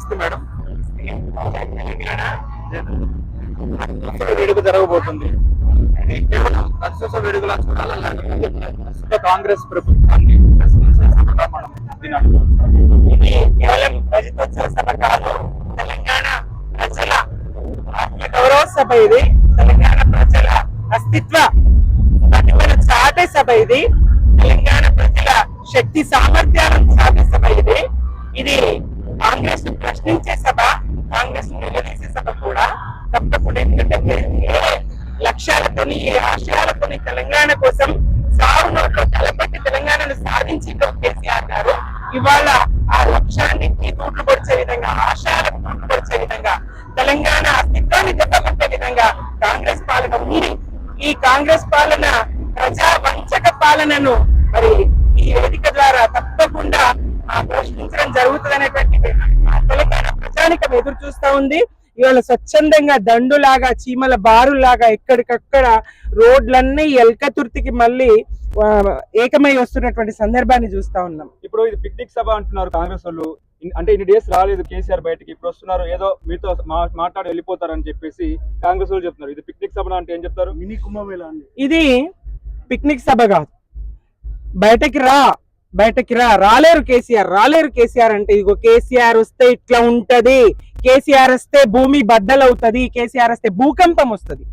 నమస్తే మేడం. అసలు వేడుక జరగబోతుంది. ఇది కేవలం అత్యవసర వేడుకలా కాంగ్రెస్ ప్రభుత్వాన్ని మనం కేవలం సభ కాదు తెలంగాణ ప్రజల గౌరవ సభ ఇది. తెలంగాణ ప్రజల అస్తిత్వ చాటే సభ ఇది. తెలంగాణ ప్రజల శక్తి సామర్థ్యాలను చాటే సభ ఇది. ఇది కాంగ్రెస్ ప్రశ్నించే సభ కాంగ్రెస్ నిలదీసే సభ కూడా తప్పకుండా ఎందుకంటే ఏ లక్ష్యాలతోని ఏ ఆశయాలతోని తెలంగాణ కోసం సాగు తలపట్టి తెలంగాణను సాధించి కేసీఆర్ గారు ఇవాళ ఆ లక్ష్యాన్ని తూట్లు పొడిచే విధంగా ఆశయాలకు తూట్లు పొడిచే విధంగా తెలంగాణ అస్తిత్వాన్ని దెబ్బకొట్టే విధంగా కాంగ్రెస్ పాలన ఉంది. ఈ కాంగ్రెస్ పాలన ప్రజా వంచక పాలనను మరి ఈ వేదిక ద్వారా తప్పకుండా ప్రశ్నించడం జరుగుతుంది అనేటువంటి తెలంగాణ ప్రజానికం ఎదురు చూస్తా ఉంది. ఇవాళ స్వచ్ఛందంగా దండులాగా చీమల బారులాగా ఎక్కడికక్కడ రోడ్లన్నీ ఎల్కతుర్తికి మళ్ళీ ఏకమై వస్తున్నటువంటి సందర్భాన్ని చూస్తా ఉన్నాం. ఇప్పుడు ఇది పిక్నిక్ సభ అంటున్నారు కాంగ్రెస్ వాళ్ళు. అంటే ఇన్ని డేస్ రాలేదు కేసీఆర్ బయటికి. ఇప్పుడు వస్తున్నారు ఏదో మీతో మాట్లాడి వెళ్ళిపోతారని చెప్పేసి కాంగ్రెస్ వాళ్ళు చెప్తున్నారు. ఇది పిక్నిక్ సభ అంటే ఏం చెప్తారు? మినీ కుంభమేళ ఇది పిక్నిక్ సభ కాదు. బయటకి రా. బయటకి రా. రాలేరు కేసీఆర్. రాలేరు కేసీఆర్ అంటే ఇదిగో కేసీఆర్ వస్తే ఇట్లా ఉంటది. కేసీఆర్ వస్తే భూమి బద్దలవుతది. కేసీఆర్ వస్తే భూకంపం వస్తది.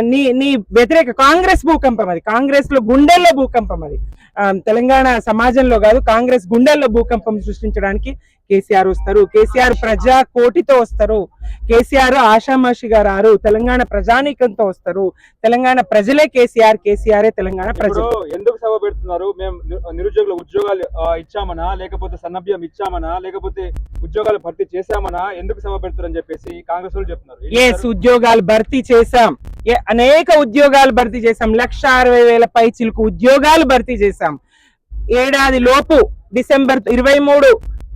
నీ నీ వ్యతిరేక కాంగ్రెస్ భూకంపం అది. కాంగ్రెస్లో గుండెల్లో భూకంపం అది. ఆ, తెలంగాణ సమాజంలో కాదు కాంగ్రెస్ గుండెల్లో భూకంపం సృష్టించడానికి కేసీఆర్ వస్తారు. కేసీఆర్ ప్రజా కోటితో వస్తారు. కేసీఆర్ ఆషామాషిగా రారు. తెలంగాణ ప్రజానీకంతో వస్తారు. తెలంగాణ ప్రజలే కేసీఆర్ కేసీఆర్ తెలంగాణ ప్రజలు. ఎందుకు సభ పెడుతున్నారు? మేము నిరుద్యోగుల ఉద్యోగాలు ఇచ్చామనా? లేకపోతే సన్నభ్యం ఇచ్చామనా? లేకపోతే ఉద్యోగాలు భర్తీ చేశామనా? ఎందుకు సభ పెడుతున్నారని చెప్పేసి కాంగ్రెస్ వాళ్ళు చెప్తున్నారు. ఎస్? ఉద్యోగాలు భర్తీ చేశాం. అనేక ఉద్యోగాలు భర్తీ చేశాం. లక్ష అరవై వేల పై చిలుకు ఉద్యోగాలు భర్తీ చేశాం. ఏడాది లోపు డిసెంబర్ ఇరవై మూడు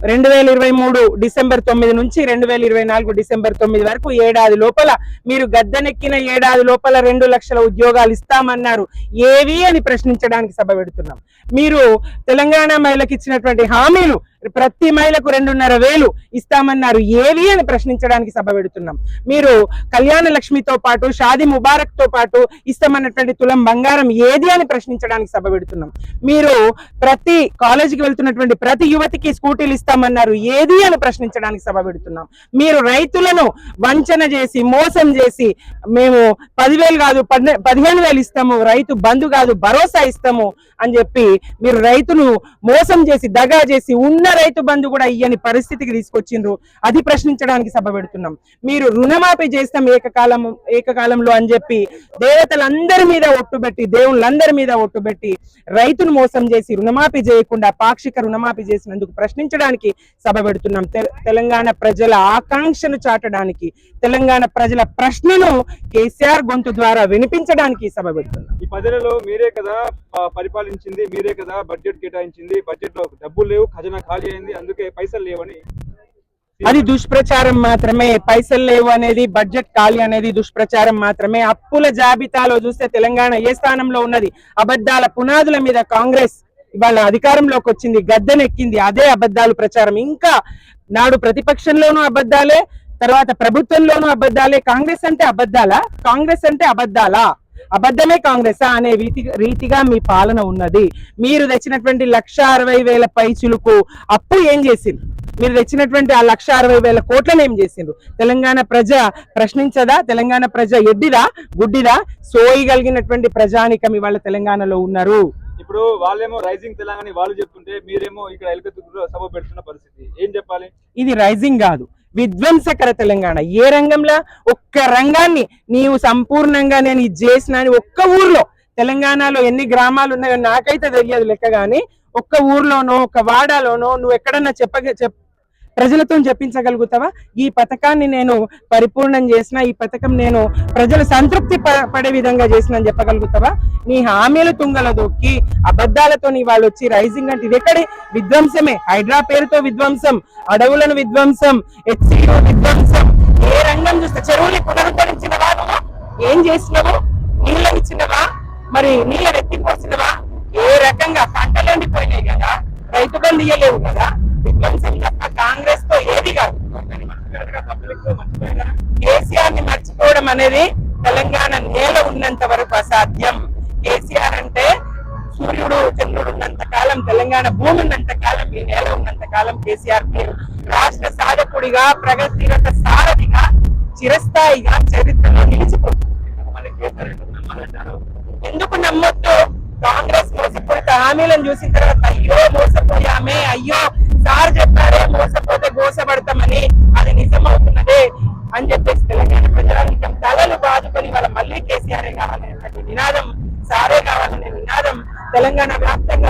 రెండు వేల ఇరవై మూడు డిసెంబర్ తొమ్మిది నుంచి రెండు వేల ఇరవై నాలుగు డిసెంబర్ తొమ్మిది వరకు ఏడాది లోపల మీరు గద్దెనెక్కిన ఏడాది లోపల రెండు లక్షల ఉద్యోగాలు ఇస్తామన్నారు. ఏవి అని ప్రశ్నించడానికి సభ పెడుతున్నాం. మీరు తెలంగాణ మహిళకి ఇచ్చినటువంటి హామీలు ప్రతి మహిళకు రెండున్నర వేలు ఇస్తామన్నారు. ఏవి అని ప్రశ్నించడానికి సభ పెడుతున్నాం. మీరు కళ్యాణ లక్ష్మితో పాటు షాది ముబారక్తో పాటు ఇస్తామన్నటువంటి తులం బంగారం ఏది అని ప్రశ్నించడానికి సభ పెడుతున్నాం. మీరు ప్రతి కాలేజీకి వెళ్తున్నటువంటి ప్రతి యువతికి స్కూటీలు ఇస్తామన్నారు. ఏది అని ప్రశ్నించడానికి సభ పెడుతున్నాం. మీరు రైతులను వంచన చేసి మోసం చేసి మేము పదివేలు కాదు పద్న- పదిహేను వేలు ఇస్తాము. రైతు బంధు కాదు భరోసా ఇస్తాము అని చెప్పి మీరు రైతును మోసం చేసి దగా చేసి ఉన్న రైతు బంధు కూడా ఇయ్యని పరిస్థితికి తీసుకొచ్చిండ్రు. అది ప్రశ్నించడానికి సభ పెడుతున్నాం. మీరు రుణమాఫీ చేస్తాం ఏకకాలం ఏకకాలంలో అని చెప్పి దేవతలందరి మీద ఒట్టుబెట్టి దేవుళ్ళందరి మీద ఒట్టుబెట్టి రైతును మోసం చేసి రుణమాఫీ చేయకుండా పాక్షిక రుణమాఫీ చేసినందుకు ప్రశ్నించడానికి సభ పెడుతున్నాం. తెలంగాణ ప్రజల ఆకాంక్షను చాటడానికి తెలంగాణ ప్రజల ప్రశ్నను కేసీఆర్ గొంతు ద్వారా వినిపించడానికి సభ పెడుతున్నాం. ఈ పదేళ్ళలో మీరే కదా పరిపాలించింది మీరే కదా బడ్జెట్ కేటాయించింది బడ్జెట్లో డబ్బులు లేవు ఖజానా ఖాళీ అయింది అందుకే పైసలు లేవని అది దుష్ప్రచారం మాత్రమే. పైసలు లేవు అనేది బడ్జెట్ ఖాళీ అనేది దుష్ప్రచారం మాత్రమే. అప్పుల జాబితాలో చూస్తే తెలంగాణ ఏ స్థానంలో ఉన్నది? అబద్ధాల పునాదుల మీద కాంగ్రెస్ ఇవాళ అధికారంలోకి వచ్చింది గద్దెనెక్కింది. అదే అబద్ధాలు ప్రచారం. ఇంకా నాడు ప్రతిపక్షంలోనూ అబద్ధాలే తర్వాత ప్రభుత్వంలోనూ అబద్ధాలే. కాంగ్రెస్ అంటే అబద్ధాలా? కాంగ్రెస్ అంటే అబద్ధాలా? అబద్ధమే కాంగ్రెస్ అనే రీతి రీతిగా మీ పాలన ఉన్నది. మీరు తెచ్చినటువంటి లక్ష అరవై వేల పైచులకు అప్పు ఏం చేసింది మీరు తెచ్చినటువంటి ఆ లక్ష అరవై వేల కోట్లను ఏం చేసిండ్రు? తెలంగాణ ప్రజ ప్రశ్నించదా? తెలంగాణ ప్రజ ఎడ్డిదా గుడ్డిదా? సోయి కలిగినటువంటి ప్రజానికం ఇవాళ తెలంగాణలో ఉన్నారు. ఇప్పుడు వాళ్ళేమో రైజింగ్ తెలంగాణ వాళ్ళు చెప్తుంటే మీరేమో ఇక్కడ ఎలకతుర్తిలో సభ పెడుతున్న పరిస్థితి. ఏం చెప్పాలి? ఇది రైజింగ్ కాదు. విధ్వంసకర తెలంగాణ. ఏ రంగంలో? ఒక్క రంగాన్ని నీవు సంపూర్ణంగా నేను ఇది చేసిన అని ఒక్క ఊర్లో తెలంగాణలో ఎన్ని గ్రామాలు ఉన్నాయో నాకైతే తెలియదు లెక్క కానీ ఒక్క ఊర్లోనో ఒక వాడాలోనో నువ్వు ఎక్కడన్నా చెప్ప ప్రజలతో చెప్పించగలుగుతావా? ఈ పథకాన్ని నేను పరిపూర్ణం చేసిన ఈ పథకం నేను ప్రజలు సంతృప్తి ప- పడే విధంగా చేసిన చెప్పగలుగుతావా? నీ హామీలు తుంగల దొక్కి అబద్ధాలతో నీ వాళ్ళు వచ్చి రైజింగ్ అంటే ఇది ఎక్కడి విధ్వంసమే. హైడ్రా పేరుతో విధ్వంసం అడవులను విధ్వంసం హెచ్సిలో విధ్వంసం. ఏ రంగం చూస్తే చెరువుని పునరుద్ధరించినవా నువ్వు? ఏం చేసినవు? నీళ్ళు ఇచ్చినవా? మరి నీళ్ళ ఎత్తిపోసినవా ఏ రకంగా పంటలు ఎండిపోయినాయి కదా? రైతు బంధు ఇయ్యలేవు కదా? అనేది తెలంగాణ నేల ఉన్నంత వరకు అసాధ్యం. కేసీఆర్ అంటే సూర్యుడు చంద్రుడు ఉన్నంత కాలం తెలంగాణ భూమి ఉన్నంత కాలం ఈ నేల ఉన్నంత కాలం కేసీఆర్ రాష్ట్ర సాధకుడిగా ప్రగతిరత సారథిగా చిరస్థాయిగా చరిత్రలో నిలిచిపోతుంది ఎందుకు నమ్మొద్దు? కాంగ్రెస్ మోసపోయిన హామీలను చూసిన తర్వాత అయ్యో మోసపోయామే అయ్యో సార్ చెప్పారే మోసపోతే గోసపడతామని. అది నిజమవుతున్నదే అని చెప్పేసి తెలంగాణ బాదుకొని వాళ్ళ మళ్ళీ కేసీఆర్ కావాలనేటువంటి నినాదం సారే కావాలనే నినాదం తెలంగాణ వ్యాప్తంగా